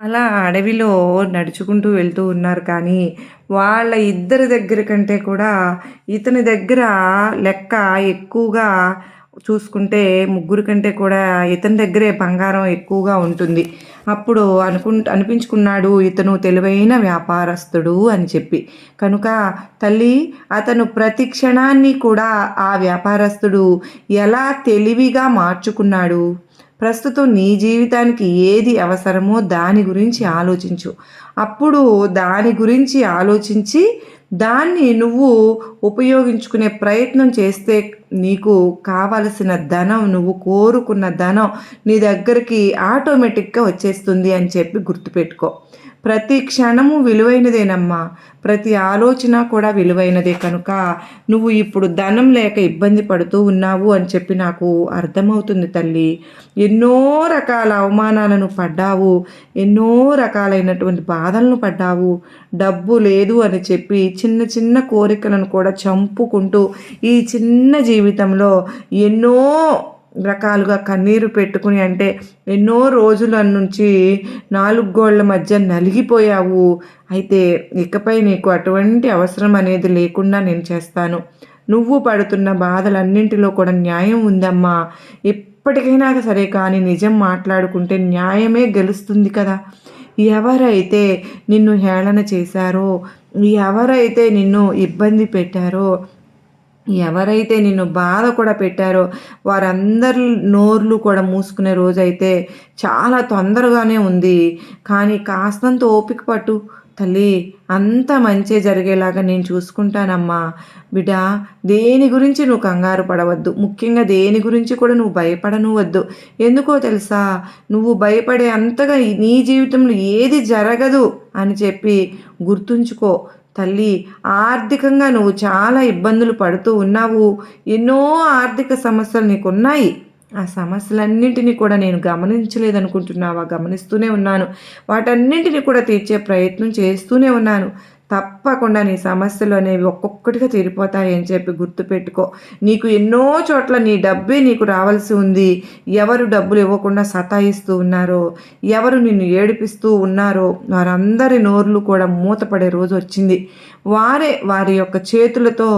అలా అడవిలో నడుచుకుంటూ వెళ్తూ ఉన్నారు. కానీ వాళ్ళ ఇద్దరి దగ్గర కంటే కూడా ఇతని దగ్గర లెక్క ఎక్కువగా చూసుకుంటే ముగ్గురు కంటే కూడా ఇతని దగ్గరే బంగారం ఎక్కువగా ఉంటుంది. అప్పుడు అనుకు అనిపించుకున్నాడు ఇతను తెలివైన వ్యాపారస్తుడు అని చెప్పి. కనుక తల్లి అతను ప్రతి క్షణాన్ని కూడా ఆ వ్యాపారస్తుడు ఎలా తెలివిగా మార్చుకున్నాడు? ప్రస్తుతం నీ జీవితానికి ఏది అవసరమో దాని గురించి ఆలోచించు. అప్పుడు దాని గురించి ఆలోచించి దాన్ని నువ్వు ఉపయోగించుకునే ప్రయత్నం చేస్తే నీకు కావలసిన ధనం నువ్వు కోరుకున్న ధనం నీ దగ్గరికి ఆటోమేటిక్గా వచ్చేస్తుంది అని చెప్పి గుర్తుపెట్టుకో. ప్రతి క్షణము విలువైనదేనమ్మా. ప్రతి ఆలోచన కూడా విలువైనదే కనుక నువ్వు ఇప్పుడు ధనం లేక ఇబ్బంది పడుతూ ఉన్నావు అని చెప్పి నాకు అర్థమవుతుంది తల్లి. ఎన్నో రకాల అవమానాలను పడ్డావు ఎన్నో రకాలైనటువంటి బాధలను పడ్డావు. డబ్బు లేదు అని చెప్పి చిన్న చిన్న కోరికలను కూడా చంపుకుంటూ ఈ చిన్న జీవితంలో ఎన్నో రకాలుగా కన్నీరు పెట్టుకుని అంటే ఎన్నో రోజుల నుంచి నాలుగు గోళ్ళ మధ్య నలిగిపోయావు. అయితే ఇకపై నీకు అటువంటి అవసరం అనేది లేకుండా నేను చేస్తాను. నువ్వు పడుతున్న బాధలన్నింటిలో కూడా న్యాయం ఉందమ్మా. ఎప్పటికైనా సరే కానీ నిజం మాట్లాడుకుంటే న్యాయమే గెలుస్తుంది కదా. ఎవరైతే నిన్ను హేళన చేశారో ఎవరైతే నిన్ను ఇబ్బంది పెట్టారో ఎవరైతే నిన్ను బాధ కూడా పెట్టారో వారందరి నోర్లు కూడా మూసుకునే రోజైతే చాలా తొందరగానే ఉంది. కానీ కాస్తంత ఓపిక పట్టు. తల్లి అంత మంచి జరిగేలాగా నేను చూసుకుంటానమ్మా. బిడ్డ దేని గురించి నువ్వు కంగారు పడవద్దు. ముఖ్యంగా దేని గురించి కూడా నువ్వు భయపడను వద్దు. ఎందుకో తెలుసా? నువ్వు భయపడే అంతగా నీ జీవితంలో ఏది జరగదు అని చెప్పి గుర్తుంచుకో. తల్లి ఆర్థికంగా నువ్వు చాలా ఇబ్బందులు పడుతూ ఉన్నావు. ఎన్నో ఆర్థిక సమస్యలు నీకున్నాయి. ఆ సమస్యలన్నింటినీ కూడా నేను గమనించలేదనుకుంటున్నావా? గమనిస్తూనే ఉన్నాను. వాటన్నింటినీ కూడా తీర్చే ప్రయత్నం చేస్తూనే ఉన్నాను. తప్పకుండా నీ సమస్యలు అనేవి ఒక్కొక్కటిగా తీరిపోతాయి అని చెప్పి గుర్తుపెట్టుకో. నీకు ఎన్నో చోట్ల నీ డబ్బే నీకు రావాల్సి ఉంది. ఎవరు డబ్బులు ఇవ్వకుండా సతాయిస్తూ ఉన్నారో ఎవరు నిన్ను ఏడిపిస్తూ ఉన్నారో వారందరి నోర్లు కూడా మూతపడే రోజు వచ్చింది. వారే వారి యొక్క చేతులతో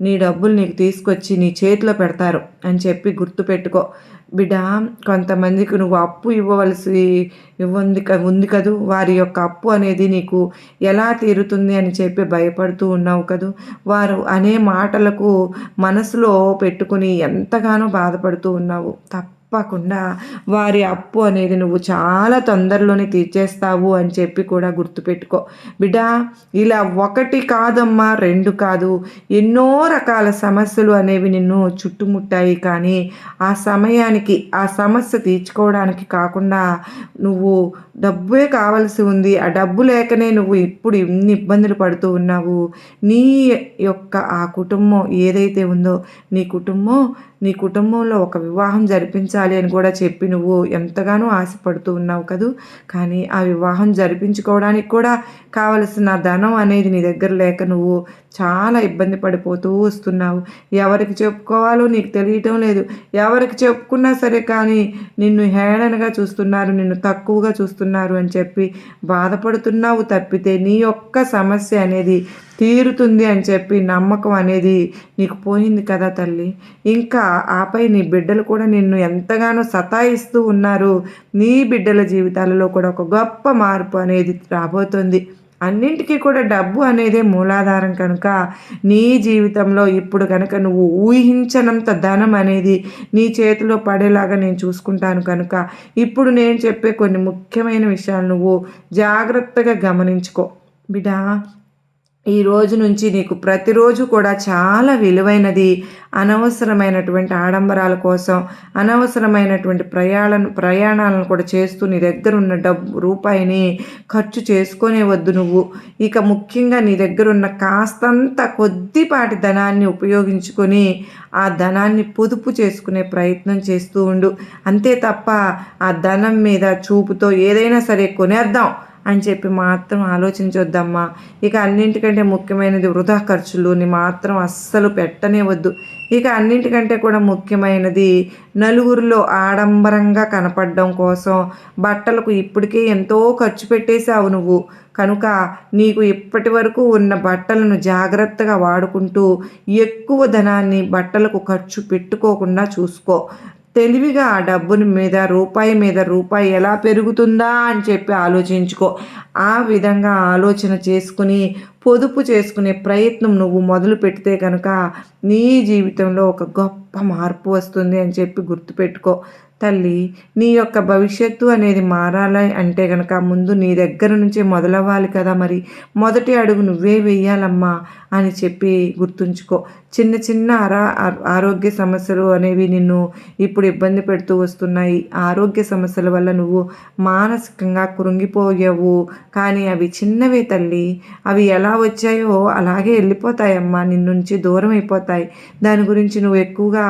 నీ డబ్బులు నీకు తీసుకొచ్చి నీ చేతిలో పెడతారు అని చెప్పి గుర్తుపెట్టుకో. బిడ్డ కొంతమందికి నువ్వు అప్పు ఇవ్వవలసి ఇవ్వంది ఉంది కదూ? వారి యొక్క అప్పు అనేది నీకు ఎలా తీరుతుంది? అని చెప్పి భయపడుతూ ఉన్నావు కదూ? వారు అనే మాటలకు మనసులో పెట్టుకుని ఎంతగానో బాధపడుతూ ఉన్నావు. తప్ప తప్పకుండా వారి అప్పు అనేది నువ్వు చాలా తొందరలోనే తీర్చేస్తావు అని చెప్పి కూడా గుర్తుపెట్టుకో. బిడ్డ ఇలా ఒకటి కాదమ్మా రెండు కాదు. ఎన్నో రకాల సమస్యలు అనేవి నిన్ను చుట్టుముట్టాయి కానీ ఆ సమయానికి ఆ సమస్య తీర్చుకోవడానికి కాకుండా నువ్వు డబ్బే కావాల్సి ఉంది. ఆ డబ్బు లేకనే నువ్వు ఇప్పుడు ఇన్ని ఇబ్బందులు పడుతూ ఉన్నావు. నీ యొక్క ఆ కుటుంబం ఏదైతే ఉందో నీ కుటుంబం నీ కుటుంబంలో ఒక వివాహం జరిపించాలి అని కూడా చెప్పి నువ్వు ఎంతగానో ఆశపడుతూ ఉన్నావు కదూ? కానీ ఆ వివాహం జరిపించుకోవడానికి కూడా కావలసిన ధనం అనేది నీ దగ్గర లేక నువ్వు చాలా ఇబ్బంది పడిపోతూ వస్తున్నావు. ఎవరికి చెప్పుకోవాలో నీకు తెలియటం లేదు. ఎవరికి చెప్పుకున్నా సరే కానీ నిన్ను హేళనగా చూస్తున్నారు నిన్ను తక్కువగా చూస్తున్నారు అని చెప్పి బాధపడుతున్నావు తప్పితే నీ యొక్క సమస్య అనేది తీరుతుంది అని చెప్పి నమ్మకం అనేది నీకు పోయింది కదా తల్లి. ఇంకా ఆపై నీ బిడ్డలు కూడా నిన్ను ఎంతగానో సతాయిస్తూ ఉన్నారు. నీ బిడ్డల జీవితాలలో కూడా ఒక గొప్ప మార్పు అనేది రాబోతుంది. అన్నింటికీ కూడా డబ్బు అనేదే మూలాధారం కనుక. నీ జీవితంలో ఇప్పుడు కనుక నువ్వు ఊహించనంత ధనం అనేది నీ చేతిలో పడేలాగా నేను చూసుకుంటాను కనుక. ఇప్పుడు నేను చెప్పే కొన్ని ముఖ్యమైన విషయాలు నువ్వు జాగ్రత్తగా గమనించుకో. బిడా ఈ రోజు నుంచి నీకు ప్రతిరోజు కూడా చాలా విలువైనది అనవసరమైనటువంటి ఆడంబరాల కోసం అనవసరమైనటువంటి ప్రయాణ ప్రయాణాలను కూడా చేస్తూ నీ దగ్గర ఉన్న డబ్బు రూపాయిని ఖర్చు చేసుకునే వద్దు నువ్వు. ఇక ముఖ్యంగా నీ దగ్గర ఉన్న కాస్తంత కొద్దిపాటి ధనాన్ని ఉపయోగించుకొని ఆ ధనాన్ని పొదుపు చేసుకునే ప్రయత్నం చేస్తూ ఉండు. అంతే తప్ప ఆ ధనం మీద చూపుతో ఏదైనా సరే కొనేద్దాం. అని చెప్పి మాత్రం ఆలోచించొద్దమ్మా ఇక అన్నింటికంటే ముఖ్యమైనది వృధా ఖర్చులుని మాత్రం అస్సలు పెట్టనే వద్దు ఇక అన్నింటికంటే కూడా ముఖ్యమైనది నలుగురిలో ఆడంబరంగా కనపడడం కోసం బట్టలకు ఇప్పటికే ఎంతో ఖర్చు పెట్టేశావు నువ్వు. కనుక నీకు ఇప్పటి వరకు ఉన్న బట్టలను జాగ్రత్తగా వాడుకుంటూ ఎక్కువ ధనాన్ని బట్టలకు ఖర్చు పెట్టుకోకుండా చూసుకో. తెలివిగా ఆ డబ్బుని మీద రూపాయి మీద రూపాయి ఎలా పెరుగుతుందా అని చెప్పి ఆలోచించుకో. ఆ విధంగా ఆలోచన చేసుకుని పొదుపు చేసుకునే ప్రయత్నం నువ్వు మొదలు పెడితే కనుక నీ జీవితంలో ఒక గొప్ప మార్పు వస్తుంది అని చెప్పి గుర్తుపెట్టుకో. తల్లి నీ యొక్క భవిష్యత్తు అనేది మారాలి అంటే కనుక ముందు నీ దగ్గర నుంచే మొదలవ్వాలి కదా మరి. మొదటి అడుగు నువ్వే వెయ్యాలమ్మా అని చెప్పి గుర్తుంచుకో. చిన్న చిన్న అరా ఆరోగ్య సమస్యలు అనేవి నిన్ను ఇప్పుడు ఇబ్బంది పెడుతూ వస్తున్నాయి. ఆరోగ్య సమస్యల వల్ల నువ్వు మానసికంగా కృంగిపోయావు. కానీ అవి చిన్నవే తల్లి. అవి ఎలా వచ్చాయో అలాగే వెళ్ళిపోతాయమ్మా. నిన్నుంచి దూరం అయిపోతాయి. దాని గురించి నువ్వు ఎక్కువగా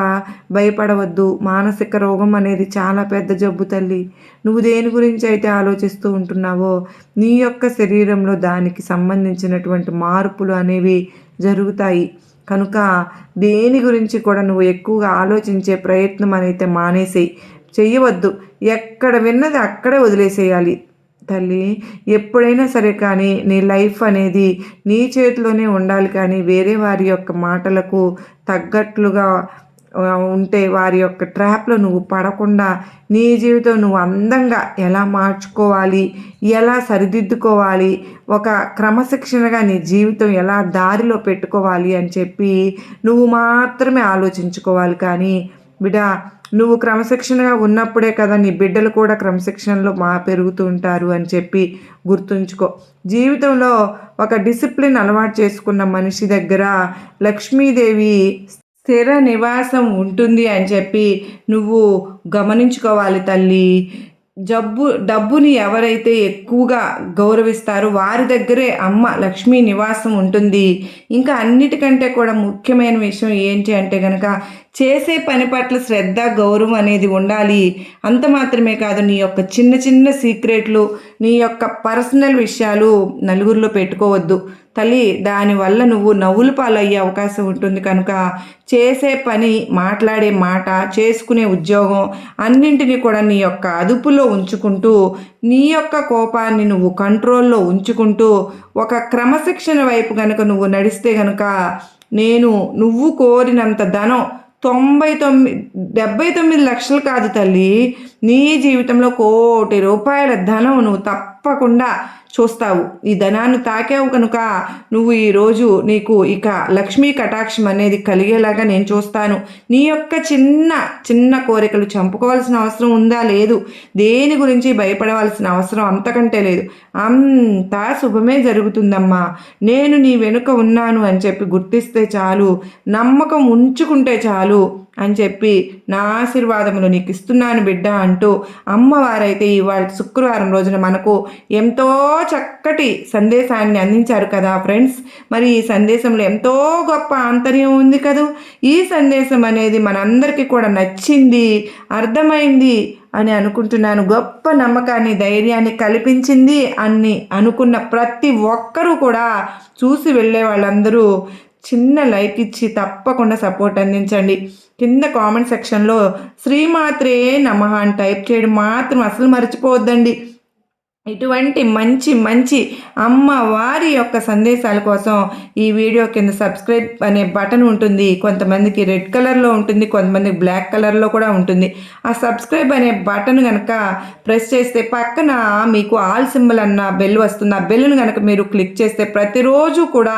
భయపడవద్దు. మానసిక రోగం అనేది చాలా పెద్ద జబ్బు తల్లి. నువ్వు దేని గురించి అయితే ఆలోచిస్తూ ఉంటున్నావో నీ యొక్క శరీరంలో దానికి సంబంధించినటువంటి మార్పులు అనేవి జరుగుతాయి. కనుక దేని గురించి కూడా నువ్వు ఎక్కువగా ఆలోచించే ప్రయత్నం అయితే మానేసేయి. చెయ్యవద్దు. ఎక్కడ విన్నది అక్కడే వదిలేసేయాలి. తల్లి ఎప్పుడైనా సరే కానీ నీ లైఫ్ అనేది నీ చేతిలోనే ఉండాలి కానీ వేరే వారి యొక్క మాటలకు తగ్గట్లుగా ఉంటే వారి యొక్క ట్రాప్లో నువ్వు పడకుండా నీ జీవితం నువ్వు అందంగా ఎలా మార్చుకోవాలి ఎలా సరిదిద్దుకోవాలి ఒక క్రమశిక్షణగా నీ జీవితం ఎలా దారిలో పెట్టుకోవాలి అని చెప్పి నువ్వు మాత్రమే ఆలోచించుకోవాలి. కానీ బిడా నువ్వు క్రమశిక్షణగా ఉన్నప్పుడే కదా నీ బిడ్డలు కూడా క్రమశిక్షణలో మా పెరుగుతూ ఉంటారు అని చెప్పి గుర్తుంచుకో. జీవితంలో ఒక డిసిప్లిన్ అలవాటు చేసుకున్న మనిషి దగ్గర లక్ష్మీదేవి స్థిర నివాసం ఉంటుంది అని చెప్పి నువ్వు గమనించుకోవాలి తల్లి. జబ్బు డబ్బుని ఎవరైతే ఎక్కువగా గౌరవిస్తారో వారి దగ్గరే అమ్మ లక్ష్మీ నివాసం ఉంటుంది. ఇంకా అన్నిటికంటే కూడా ముఖ్యమైన విషయం ఏంటి అంటే కనుక చేసే పని పట్ల శ్రద్ధ గౌరవం అనేది ఉండాలి. అంత మాత్రమే కాదు నీ యొక్క చిన్న చిన్న సీక్రెట్లు నీ యొక్క పర్సనల్ విషయాలు నలుగురిలో పెట్టుకోవద్దు. తల్లి దానివల్ల నువ్వు నవ్వులు పాలయ్యే అవకాశం ఉంటుంది. కనుక చేసే పని మాట్లాడే మాట చేసుకునే ఉద్యోగం అన్నింటినీ కూడా నీ యొక్క అదుపులో ఉంచుకుంటూ నీ యొక్క కోపాన్ని నువ్వు కంట్రోల్లో ఉంచుకుంటూ ఒక క్రమశిక్షణ వైపు కనుక నువ్వు నడిస్తే కనుక నేను నువ్వు కోరినంత ధనం తొంభై తొమ్మిది డెబ్బై తొమ్మిది లక్షలు కాదు తల్లి. నీ జీవితంలో కోటి రూపాయల ధనం నువ్వు తప్పకుండా చూస్తావు. ఈ ధనాన్ని తాకావు కనుక నువ్వు ఈరోజు నీకు ఇక లక్ష్మీ కటాక్షం అనేది కలిగేలాగా నేను చూస్తాను. నీ యొక్క చిన్న చిన్న కోరికలు చంపుకోవాల్సిన అవసరం ఉందా? లేదు. దేని గురించి భయపడవలసిన అవసరం అంతకంటే లేదు. అంతా శుభమే జరుగుతుందమ్మా. నేను నీ వెనుక ఉన్నాను అని చెప్పి గుర్తిస్తే చాలు. నమ్మకం ఉంచుకుంటే చాలు అని చెప్పి నా ఆశీర్వాదములు నీకు ఇస్తున్నాను బిడ్డ అంటూ అమ్మవారైతే ఇవాళ శుక్రవారం రోజున మనకు ఎంతో చక్కటి సందేశాన్ని అందించారు కదా ఫ్రెండ్స్. మరి ఈ సందేశంలో ఎంతో గొప్ప ఆంతర్యం ఉంది కదూ. ఈ సందేశం అనేది మనందరికీ కూడా నచ్చింది అర్థమైంది అని అనుకుంటున్నాను. గొప్ప నమ్మకాన్ని ధైర్యాన్ని కల్పించింది అని అనుకున్న ప్రతి ఒక్కరూ కూడా చూసి వెళ్ళే వాళ్ళందరూ చిన్న లైక్ ఇచ్చి తప్పకుండా సపోర్ట్ అందించండి. కింద కామెంట్ సెక్షన్లో శ్రీమాత్రే నమ అని టైప్ చేయడం మాత్రం అసలు మర్చిపోవద్దండి. ఇటువంటి మంచి మంచి అమ్మవారి యొక్క సందేశాల కోసం ఈ వీడియో కింద సబ్స్క్రైబ్ అనే బటన్ ఉంటుంది. కొంతమందికి రెడ్ కలర్లో ఉంటుంది కొంతమందికి బ్లాక్ కలర్లో కూడా ఉంటుంది. ఆ సబ్స్క్రైబ్ అనే బటన్ కనుక ప్రెస్ చేస్తే పక్కన మీకు ఆల్ సింబల్ అన్న బెల్ వస్తుంది. ఆ బెల్ను కనుక మీరు క్లిక్ చేస్తే ప్రతిరోజు కూడా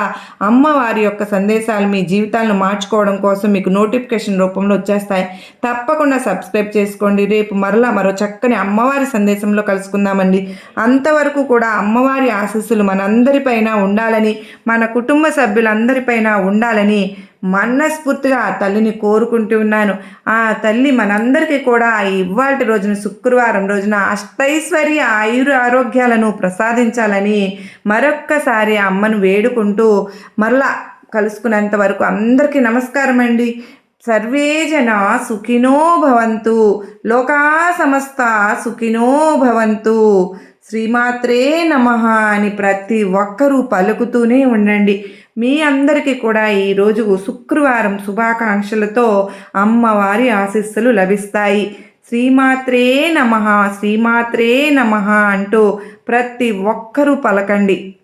అమ్మవారి యొక్క సందేశాలు మీ జీవితాలను మార్చుకోవడం కోసం మీకు నోటిఫికేషన్ రూపంలో వచ్చేస్తాయి. తప్పకుండా సబ్స్క్రైబ్ చేసుకోండి. రేపు మరలా మరో చక్కని అమ్మవారి సందేశంలో కలుసుకుందామండి. అంతవరకు కూడా అమ్మవారి ఆశస్సులు మనందరిపైన ఉండాలని మన కుటుంబ సభ్యులందరిపైన ఉండాలని మనస్ఫూర్తిగా ఆ తల్లిని కోరుకుంటూ ఉన్నాను. ఆ తల్లి మనందరికీ కూడా ఇవాళ రోజున శుక్రవారం రోజున అష్టైశ్వర్య ఆయుర ఆరోగ్యాలను ప్రసాదించాలని మరొక్కసారి అమ్మను వేడుకుంటూ మరలా కలుసుకునేంత వరకు అందరికీ నమస్కారం అండి. సర్వే జన సుఖినో భవంతు. లోకా సమస్త సుఖినో భవంతు. శ్రీమాత్రే నమ అని ప్రతి ఒక్కరూ పలుకుతూనే ఉండండి. మీ అందరికీ కూడా ఈరోజు శుక్రవారం శుభాకాంక్షలతో అమ్మవారి ఆశీస్సులు లభిస్తాయి. శ్రీమాత్రే నమ శ్రీమాత్రే నమ అంటూ ప్రతి ఒక్కరూ పలకండి.